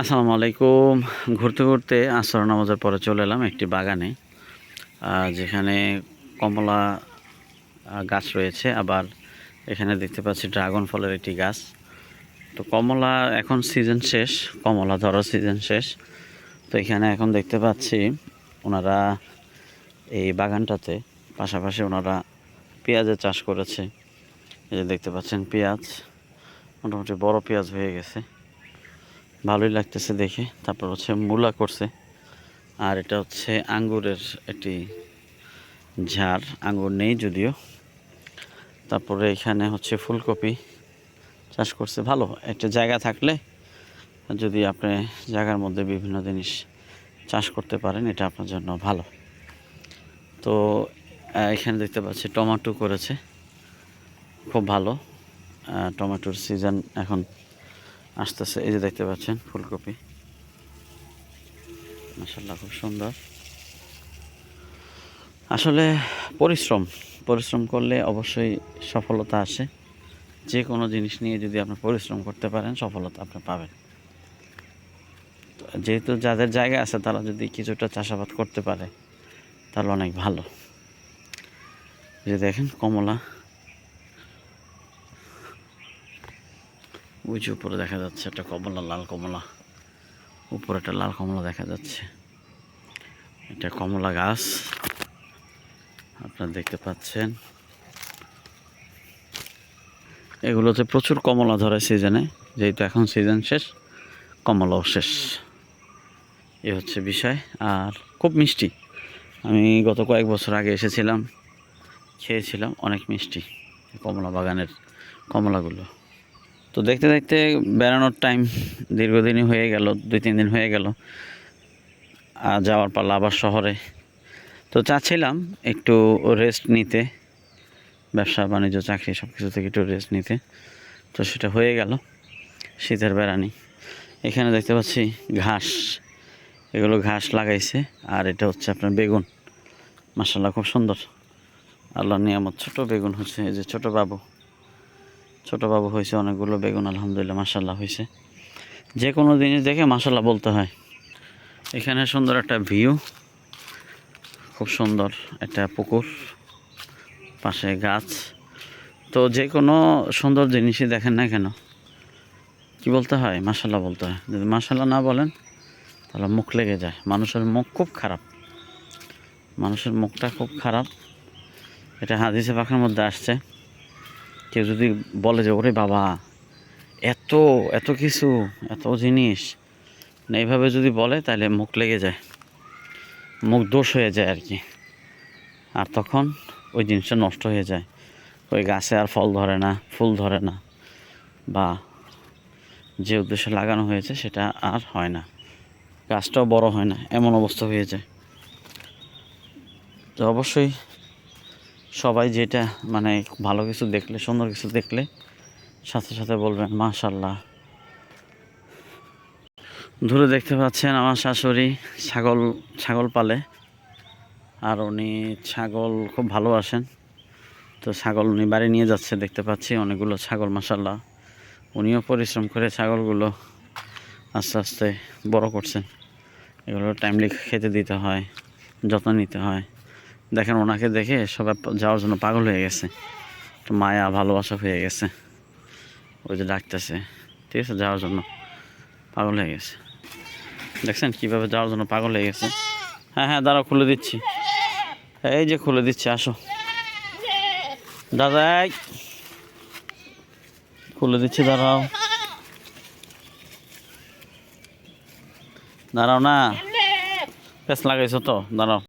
আসসালামু আলাইকুম। ঘুরতে ঘুরতে আসর নামাজের পরে চলে এলাম একটি বাগানে যেখানে কমলা গাছ রয়েছে। আবার এখানে দেখতে পাচ্ছি ড্রাগন ফলের একটি গাছ। তো কমলা এখন সিজন শেষ, কমলা ধরার সিজন শেষ। তো এখানে এখন দেখতে পাচ্ছি ওনারা এই বাগানটাতে, পাশাপাশি ওনারা পেঁয়াজের চাষ করেছে। এই যে দেখতে পাচ্ছেন পেঁয়াজ, মোটামুটি বড় পেঁয়াজ হয়ে গেছে। ভালোই লাগতেছে দেখে। তারপর হচ্ছে মূলা করছে। আর এটা হচ্ছে আঙ্গুরের একটি ঝাড় আঙ্গুর নেই যদিও। তারপরে এখানে হচ্ছে ফুলকপি চাষ করছে। ভালো, একটা জায়গা থাকলে যদি আপনি জায়গার মধ্যে বিভিন্ন জিনিস চাষ করতে পারেন, এটা আপনার জন্য ভালো। তো এখানে দেখতে পাচ্ছি টমাটো করেছে। খুব ভালো। টমেটোর সিজন এখন আসতেছে, এই যে দেখতে পাচ্ছেন, ফুলকপি। মাসাল্লাহ খুব সুন্দর। আসলে পরিশ্রম পরিশ্রম করলে অবশ্যই সফলতা আসে। যে কোনো জিনিস নিয়ে যদি আপনি পরিশ্রম করতে পারেন, সফলতা আপনি পাবেন। যেহেতু যাদের জায়গা আছে, তারা যদি কিছুটা চাষাবাদ করতে পারে, তাহলে অনেক ভালো। যে দেখেন, কমলা। যে উপরে দেখা যাচ্ছে একটা কমলা, লাল কমলা। উপরে একটা লাল কমলা দেখা যাচ্ছে। এটা কমলা গাছ। আপনারা দেখতে পাচ্ছেন। এগুলোতে প্রচুর কমলা ধরে সিজনে। যেহেতু এখন সিজন শেষ, কমলাও শেষ। এ হচ্ছে বিষয়। আর খুব মিষ্টি। আমি গত কয়েক বছর আগে এসেছিলাম, খেয়েছিলাম অনেক মিষ্টি। কমলা বাগানের কমলাগুলো। তো দেখতে দেখতে বেড়ানোর টাইম দীর্ঘদিনই হয়ে গেল, দুই, তিন দিন হয়ে গেল। আর যাওয়ার পালা আবার শহরে। তো চাচ্ছিলাম একটু রেস্ট নিতে, ব্যবসা, বাণিজ্য, চাকরি সব কিছু থেকে একটু রেস্ট নিতে। তো সেটা হয়ে গেল, শীতের বেড়ানি। এখানে দেখতে পাচ্ছি ঘাস, এগুলো ঘাস লাগাইছে, আর এটা হচ্ছে আপনার বেগুন। মাসাল্লাহ খুব সুন্দর। আল্লাহ নিয়ামত, ছোট বেগুন হচ্ছে, এই যে ছোট বাবু। ছোট বাবু হয়েছে, অনেকগুলো বেগুন, আলহামদুলিল্লাহ মাসাল্লাহ হয়েছে। যে কোনো জিনিস দেখে মাসাল্লাহ বলতে হয়। এখানে সুন্দর একটা ভিউ, খুব সুন্দর একটা পুকুর, পাশে গাছ। তো যে কোনো সুন্দর জিনিসই দেখেন না কেন? কি বলতে হয়? মাসাল্লাহ বলতে হয়। যদি মাসাল্লাহ না বলেন, তাহলে মুখ লেগে যায়। মানুষের মুখ খুব খারাপ। মানুষের মুখটা খুব খারাপ। এটা হাদিসে পাখার মধ্যে আসছে। কেউ যদি বলে যে, ওরে বাবা, এত এত কিছু, এত জিনিস। এইভাবে যদি বলে, তাহলে মুখ লেগে যায়। মুখ দোষ হয়ে যায় আর কি। আর তখন ওই জিনিসটা নষ্ট হয়ে যায়। ওই গাছে আর ফল ধরে না, ফুল ধরে না, বা যে উদ্দেশ্যে লাগানো হয়েছে, সেটা আর হয় না। গাছটাও বড় হয় না, এমন অবস্থা হয়ে যায়। তো অবশ্যই সবাই যেটা মানে ভালো কিছু দেখলে, সুন্দর কিছু দেখলে সাথে সাথে বলবেন মাশাল্লাহ দূরে দেখতে পাচ্ছেন আমার শাশুড়ি ছাগল ছাগল পালে। আর উনি ছাগল খুব ভালোবাসেন তো ছাগল উনি বাড়ি নিয়ে যাচ্ছে, দেখতে পাচ্ছি অনেকগুলো ছাগল মাসাল্লাহ উনিও পরিশ্রম করে ছাগলগুলো আস্তে আস্তে বড় করছেন। এগুলো টাইমলি খেতে দিতে হয়, যত্ন নিতে হয়। দেখেন ওনাকে দেখে সবাই যাওয়ার জন্য পাগল হয়ে গেছে। মায়া, ভালোবাসা হয়ে গেছে। ওই যে ডাকতেছে। ঠিক আছে, যাওয়ার জন্য পাগল হয়ে গেছে। দেখছেন কীভাবে যাওয়ার জন্য পাগল হয়ে গেছে? হ্যাঁ হ্যাঁ দাঁড়াও, খুলে দিচ্ছি। এই যে খুলে দিচ্ছি, আসো। দাদা, এই। খুলে দিচ্ছি, দাঁড়াও। দাঁড়াও না। পেস লাগাইছো তো, দাঁড়াও।